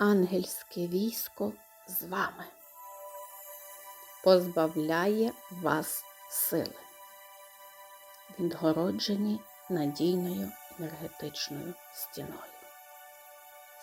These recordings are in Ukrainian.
ангельське військо з вами позбавляє вас сили, відгороджені надійною енергетичною стіною,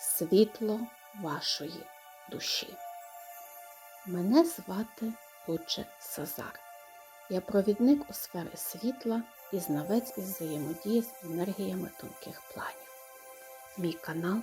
світло вашої душі. Мене звати Луче Сазар. Я провідник у сфері світла і знавець із взаємодії з енергіями тонких планів. Мій канал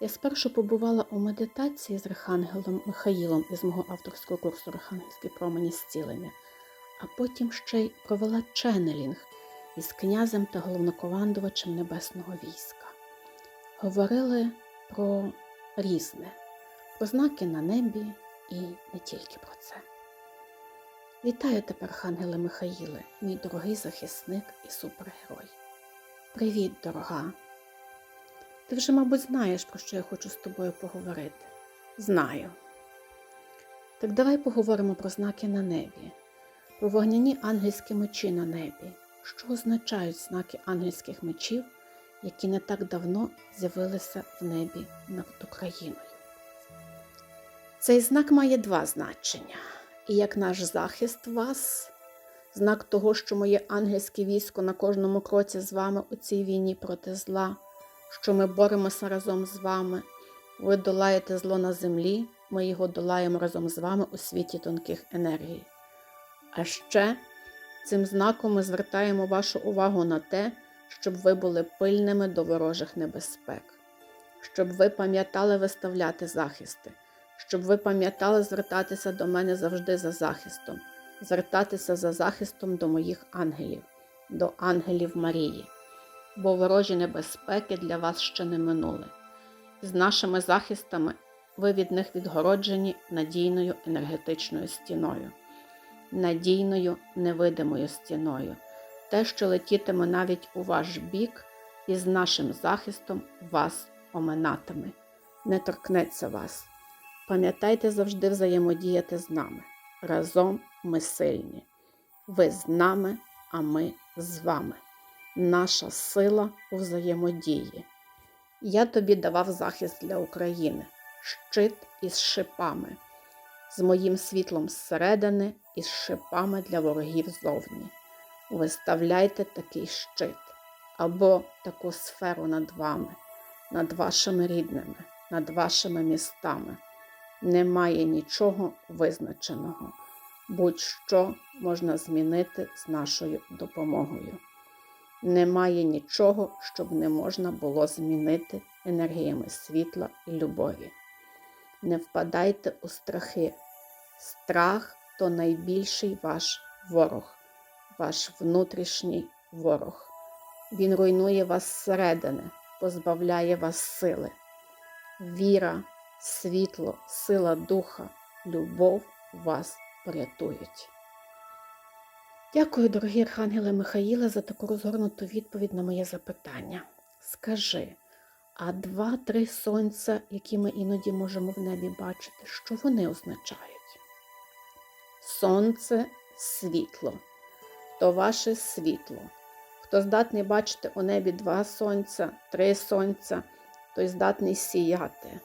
я спершу побувала у медитації з Архангелом Михаїлом із мого авторського курсу Архангельські промені зцілення, а потім ще й провела ченнелінг із князем та головнокомандувачем Небесного війська. Говорили про різне, про знаки на небі і не тільки про це. Вітаю тебе, Архангеле Михаїле, мій дорогий захисник і супергерой. Привіт, дорога! Ти вже, мабуть, знаєш, про що я хочу з тобою поговорити. Знаю. Так давай поговоримо про знаки на небі, про вогняні ангельські мечі на небі, що означають знаки ангельських мечів, які не так давно з'явилися в небі над Україною. Цей знак має два значення. І як наш захист вас, знак того, що моє ангельське військо на кожному кроці з вами у цій війні проти зла, що ми боремося разом з вами. Ви долаєте зло на землі, ми його долаємо разом з вами у світі тонких енергій. А ще цим знаком ми звертаємо вашу увагу на те, щоб ви були пильними до ворожих небезпек, щоб ви пам'ятали виставляти захисти, щоб ви пам'ятали звертатися до мене завжди за захистом, звертатися за захистом до моїх ангелів, до ангелів Марії, бо ворожі небезпеки для вас ще не минули. З нашими захистами ви від них відгороджені надійною енергетичною стіною, надійною невидимою стіною, те, що летітиме навіть у ваш бік, і з нашим захистом вас оминатиме, не торкнеться вас. Пам'ятайте завжди взаємодіяти з нами. Разом ми сильні. Ви з нами, а ми з вами. Наша сила у взаємодії. Я тобі давав захист для України, щит із шипами, з моїм світлом зсередини і з шипами для ворогів зовні. Виставляйте такий щит або таку сферу над вами, над вашими рідними, над вашими містами. Немає нічого визначеного. Будь-що можна змінити з нашою допомогою. Немає нічого, щоб не можна було змінити енергіями світла і любові. Не впадайте у страхи. Страх то найбільший ваш ворог, ваш внутрішній ворог. Він руйнує вас зсередини, позбавляє вас сили. Віра, світло, сила духа, любов вас порятують. Дякую, дорогі Архангеле Михаїле, за таку розгорнуту відповідь на моє запитання. Скажи, а два-три сонця, які ми іноді можемо в небі бачити, що вони означають? Сонце світло, то ваше світло. Хто здатний бачити у небі два сонця, три сонця, той здатний сіяти.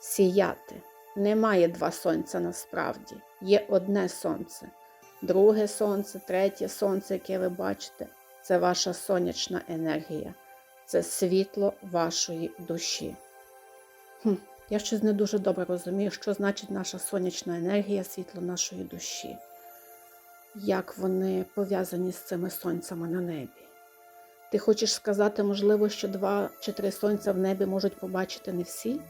Сіяти. Немає два сонця насправді, є одне сонце. Друге сонце, третє сонце, яке ви бачите, це ваша сонячна енергія, це світло вашої душі. Хм, Я щось не дуже добре розумію, що значить наша сонячна енергія, світло нашої душі, як вони пов'язані з цими сонцями на небі. Ти хочеш сказати, можливо, що два чи три сонця в небі можуть побачити не всі,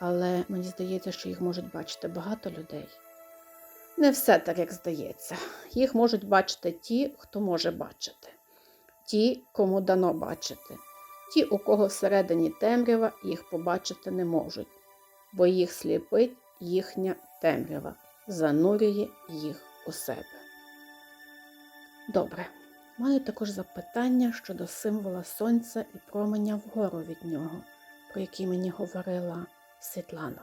але мені здається, що їх можуть бачити багато людей. Не все так, як здається. Їх можуть бачити ті, хто може бачити, ті, кому дано бачити, ті, у кого всередині темрява, їх побачити не можуть, бо їх сліпить їхня темрява, занурює їх у себе. Добре. Маю також запитання щодо символа сонця і променя вгору від нього, про який мені говорила Світлана.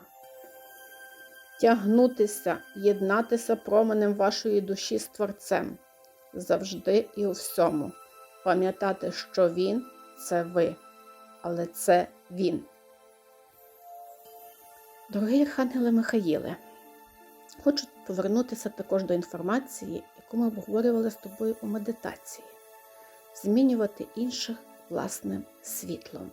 Тягнутися, єднатися променем вашої душі з Творцем завжди і у всьому. Пам'ятати, що Він це ви, але це Він. Дорогий Архангеле Михаїле, хочу повернутися також до інформації, яку ми обговорювали з тобою у медитації, змінювати інших власним світлом.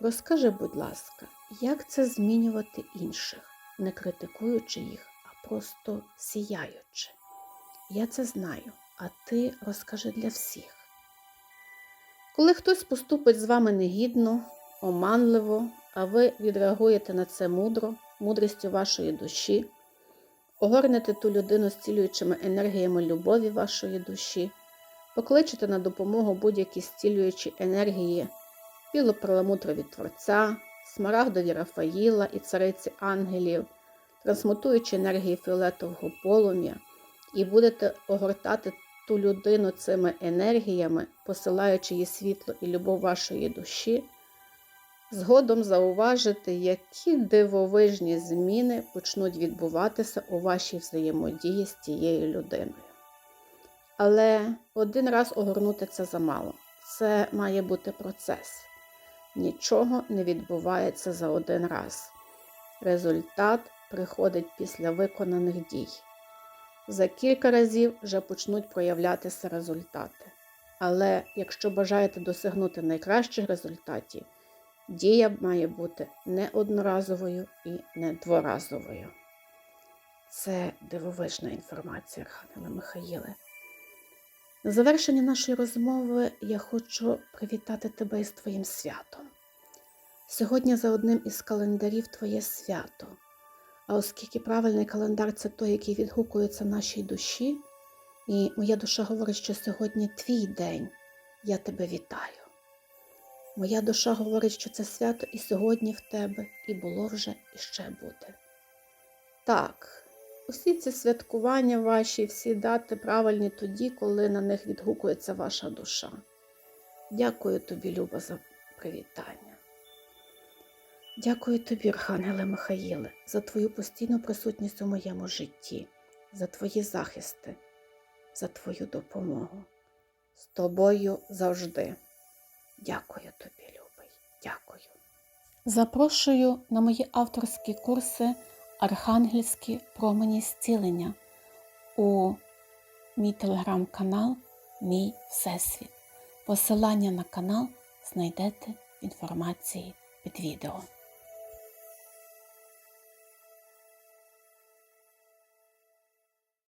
Розкажи, будь ласка, як це змінювати інших, не критикуючи їх, а просто сіяючи? Я це знаю, а ти розкажи для всіх. Коли хтось поступить з вами негідно, оманливо, а ви відреагуєте на це мудро, мудрістю вашої душі, огорнете ту людину зцілюючими енергіями любові вашої душі, покличете на допомогу будь-які зцілюючі енергії білоперламутрові Творця, смарагдові Рафаїла і цариці ангелів, трансмутуючи енергії фіолетового полум'я, і будете огортати ту людину цими енергіями, посилаючи їй світло і любов вашої душі, згодом зауважити, які дивовижні зміни почнуть відбуватися у вашій взаємодії з тією людиною. Але один раз огорнути це замало. Це має бути процес. Нічого не відбувається за один раз. Результат приходить після виконаних дій. За кілька разів вже почнуть проявлятися результати. Але якщо бажаєте досягнути найкращих результатів, дія має бути не одноразовою і не дворазовою. Це дивовижна інформація, Архангеле Михаїле. На завершення нашої розмови я хочу привітати тебе із твоїм святом. Сьогодні за одним із календарів твоє свято. А оскільки правильний календар це той, який відгукується нашій душі, і моя душа говорить, що сьогодні твій день, я тебе вітаю. Моя душа говорить, що це свято і сьогодні в тебе, і було вже, і ще буде. Так, усі ці святкування ваші, всі дати правильні тоді, коли на них відгукується ваша душа. Дякую тобі, Люба, за привітання. Дякую тобі, Архангеле Михаїле, за твою постійну присутність у моєму житті, за твої захисти, за твою допомогу. З тобою завжди. Дякую тобі, любий, дякую. Запрошую на мої авторські курси Архангельські промені зцілення у мій телеграм-канал Мій Всесвіт. Посилання на канал знайдете в інформації під відео.